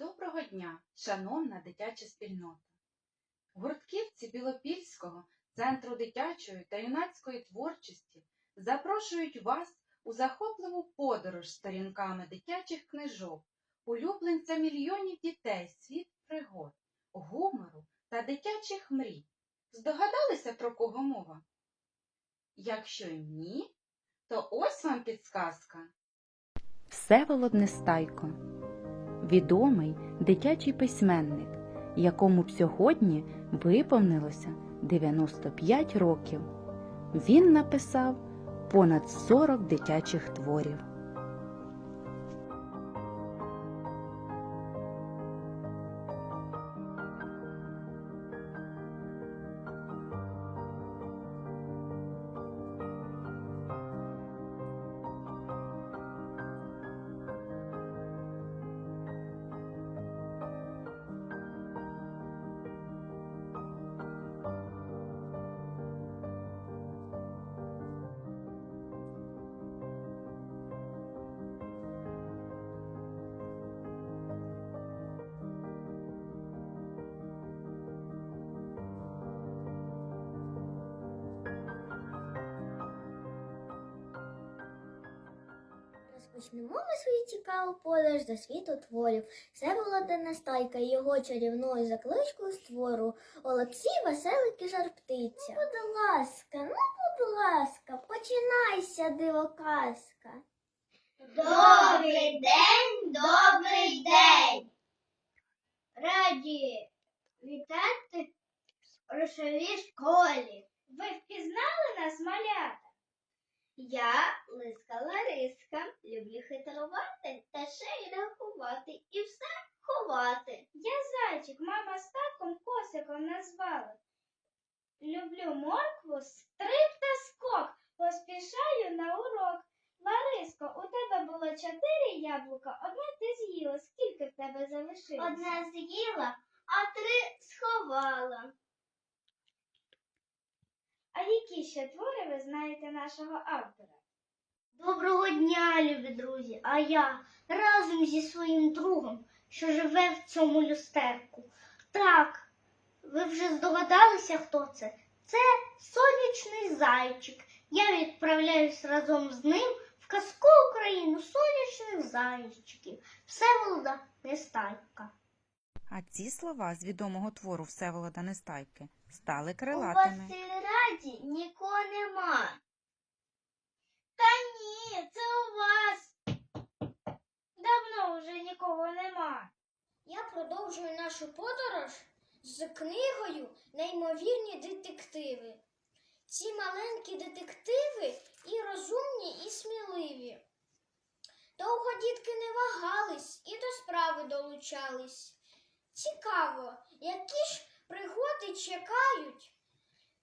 Доброго дня, шановна дитяча спільнота! Гуртківці Білопільського центру дитячої та юнацької творчості запрошують вас у захопливу подорож сторінками дитячих книжок, улюбленця мільйонів дітей, світ пригод, гумору та дитячих мрій. Здогадалися, про кого мова? Якщо ні, то ось вам підсказка. Всеволод Нестайко відомий дитячий письменник, якому б сьогодні виповнилося 95 років. Він написав понад 40 дитячих творів. Розпочнемо ми свою цікаву подорож до світу творів. Це була Настайка і його чарівною закличкою створу Олексій Веселик і Жарптиця. Ну, будь ласка, ну, будь ласка, починайся, дивоказка. Добрий день, добрий день. Раді вітати в ще рахувати і все ховати. Я зайчик, мама з татком косиком назвали. Люблю моркву, стриб та скок, поспішаю на урок. Лариско, у тебе було чотири яблука, одне ти з'їла. Скільки в тебе залишилося? Одне з'їла, а три сховала. А які ще твори ви знаєте нашого автора? Доброго дня, любі друзі! А я разом зі своїм другом, що живе в цьому люстерку. Так, ви вже здогадалися, хто це? Це сонячний зайчик. Я відправляюсь разом з ним в казку Україну сонячних зайчиків. Всеволода Нестайка. А ці слова з відомого твору Всеволода Нестайки стали крилатими. У вас в сільраді нікого нема. Та ні, це у вас. Давно вже нікого нема. Я продовжую нашу подорож з книгою Неймовірні детективи. Ці маленькі детективи і розумні, і сміливі. Довго дітки не вагались і до справи долучались. Цікаво, які ж пригоди чекають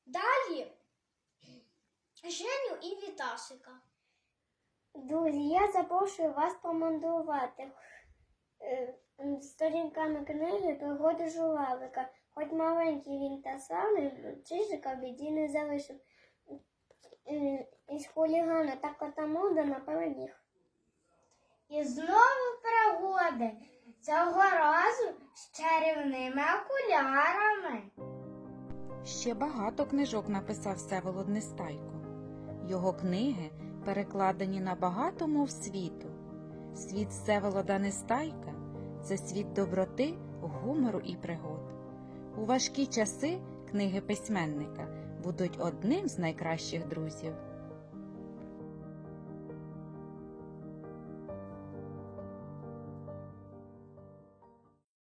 далі Женю і Вітасика. Друзі, я запрошую вас помандрувати е, сторінками книги пригоди журавлика. Хоч маленький він та славний, чижика в біді не залишив. Е, Із хулігана та кота Мудана переміг. І знову пригоди. Цього разу з чарівними окулярами. Ще багато книжок написав Всеволод Нестайко. Його книги перекладені на багато мов світу. Світ Всеволода Нестайка це світ доброти, гумору і пригод. У важкі часи книги письменника будуть одним з найкращих друзів.